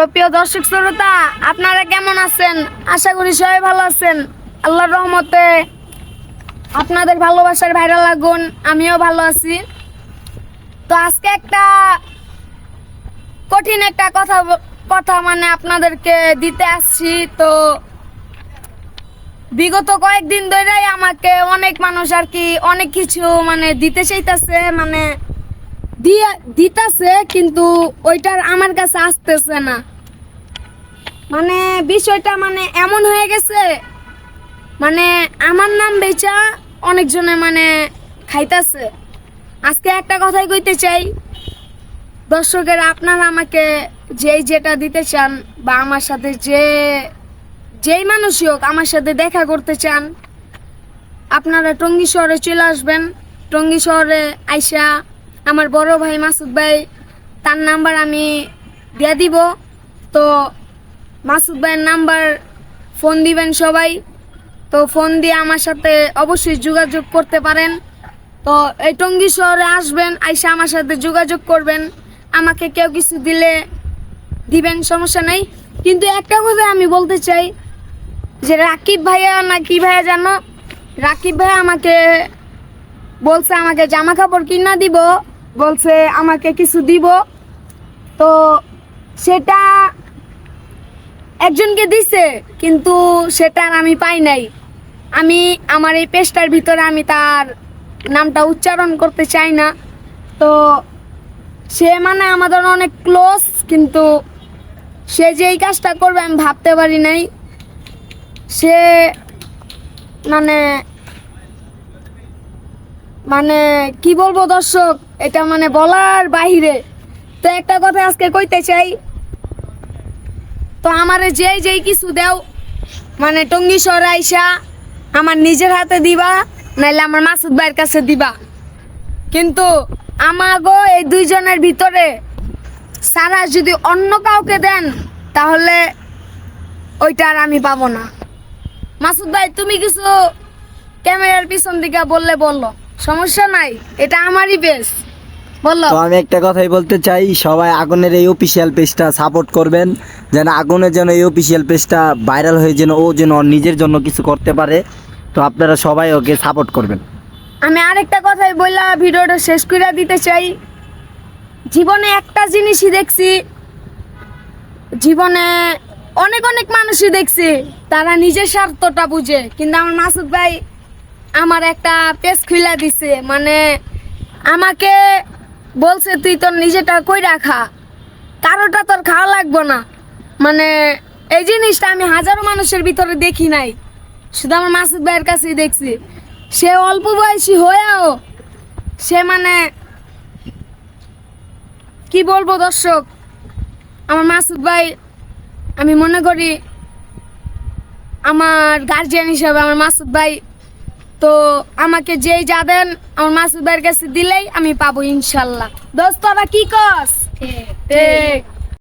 তো প্রিয় দর্শক শ্রোতা, আপনারা কেমন আছেন? আশা করি সবাই ভালো আছেন। আল্লাহর রহমতে আপনাদের ভালোবাসার ভাইরা লাগুন আমিও ভালো আছি। তো আজকে একটা কঠিন একটা কথা কথা মানে আপনাদেরকে দিতে আসছি। তো বিগত কয়েকদিন ধরেই আমাকে অনেক মানুষ আর কি অনেক কিছু মানে দিতে চাইতেছে মানে দিয়ে দিতেছে, কিন্তু ওইটার আমার কাছে আসতেছে না। মানে বিষয়টা মানে এমন হয়ে গেছে মানে আমার নাম বেচা অনেকজনে মানে খাইতাছে। আজকে একটা কথাই কইতে চাই, দর্শকের আপনারা আমাকে যেই যেটা দিতে চান বা আমার সাথে যে, যেই মানুষই হোক আমার সাথে দেখা করতে চান, আপনারা টঙ্গী শহরে চলে আসবেন। টঙ্গী শহরে আইসা আমার বড় ভাই মাসুদ ভাই, তার নাম্বার আমি দিয়ে দিব। তো মাসুদ ভাইয়ের নাম্বার ফোন দিবেন সবাই। তো ফোন দিয়ে আমার সাথে অবশ্যই যোগাযোগ করতে পারেন। তো এই টঙ্গী শহরে আসবেন, আইসা আমার সাথে যোগাযোগ করবেন। আমাকে কেউ কিছু দিলে দিবেন, সমস্যা নেই। কিন্তু একটা কথা আমি বলতে চাই, যে রাকিব ভাইয়া না কি ভাইয়া জানো? রাকিব ভাইয়া আমাকে বলছে আমাকে জামা কাপড় কিনা দিব, বলছে আমাকে কিছু দিব। তো সেটা একজনকে দিছে, কিন্তু সেটা আমি পাই নাই। আমি আমার এই পেজটার ভিতরে আমি তার নামটা উচ্চারণ করতে চাই না। তো সে মানে আমাদের অনেক ক্লোজ কিন্তু সে যে এই কাজটা করবে আমি ভাবতে পারি নাই। সে মানে মানে কি বলব দর্শক, এটা মানে বলার বাহিরে। তো একটা কথা আজকে কইতে চাই তো আমারে যেই যেই কিছু দেও মানে টঙ্গি শহরে আইসা আমার নিজের হাতে দিবা, নাইলে আমার মাসুদ ভাইয়ের কাছে দিবা। কিন্তু আমাগো এই দুইজনের ভিতরে সারা যদি অন্য কাউকে দেন, তাহলে ওইটা আর আমি পাবো না। মাসুদ ভাই, তুমি কিছু ক্যামেরার পিছন দিকে বললে বলল সমস্যা নাই, এটা আমারই বেশ তো আমি একটা কথাই বলতে চাই সবাই আগুনের এই অফিসিয়াল পেজটা সাপোর্ট করবেন যেন আগুনের যেন এই অফিসিয়াল পেজটা ভাইরাল হয়ে যেন ও যেন নিজের জন্য কিছু করতে পারে। তো আপনারা সবাই ওকে সাপোর্ট করবেন। আমি আরেকটা কথাই বললা ভিডিওটা শেষ করে দিতে চাই। জীবনে একটা জিনিসই দেখছি জীবনে অনেক অনেক মানুষই দেখছি তারা নিজের স্বার্থটা বুঝে। কিন্তু আমার মাসুদ ভাই আমার একটা পেজ খুলে দিছে মানে আমাকে বলছে, তুই তোর নিজেটা কই রাখা? কারোটা তোর খাওয়া লাগবে না। মানে এই জিনিসটা আমি হাজারো মানুষের ভিতরে দেখি নাই। শুধু আমার মাসুদ ভাইয়ের কাছেই দেখছি। সে অল্প বয়সী হয়েও সে মানে কি বলব দর্শক? আমার মাসুদ ভাই, আমি মনে করি, আমার গার্জিয়ান হিসাবে আমার মাসুদ ভাই তো আমাকে যেই যা দেন, আমার মাসুদ কাছে দিলেই আমি পাবো ইনশাল্লাহ। দোস্তরা কি কস? ঠিক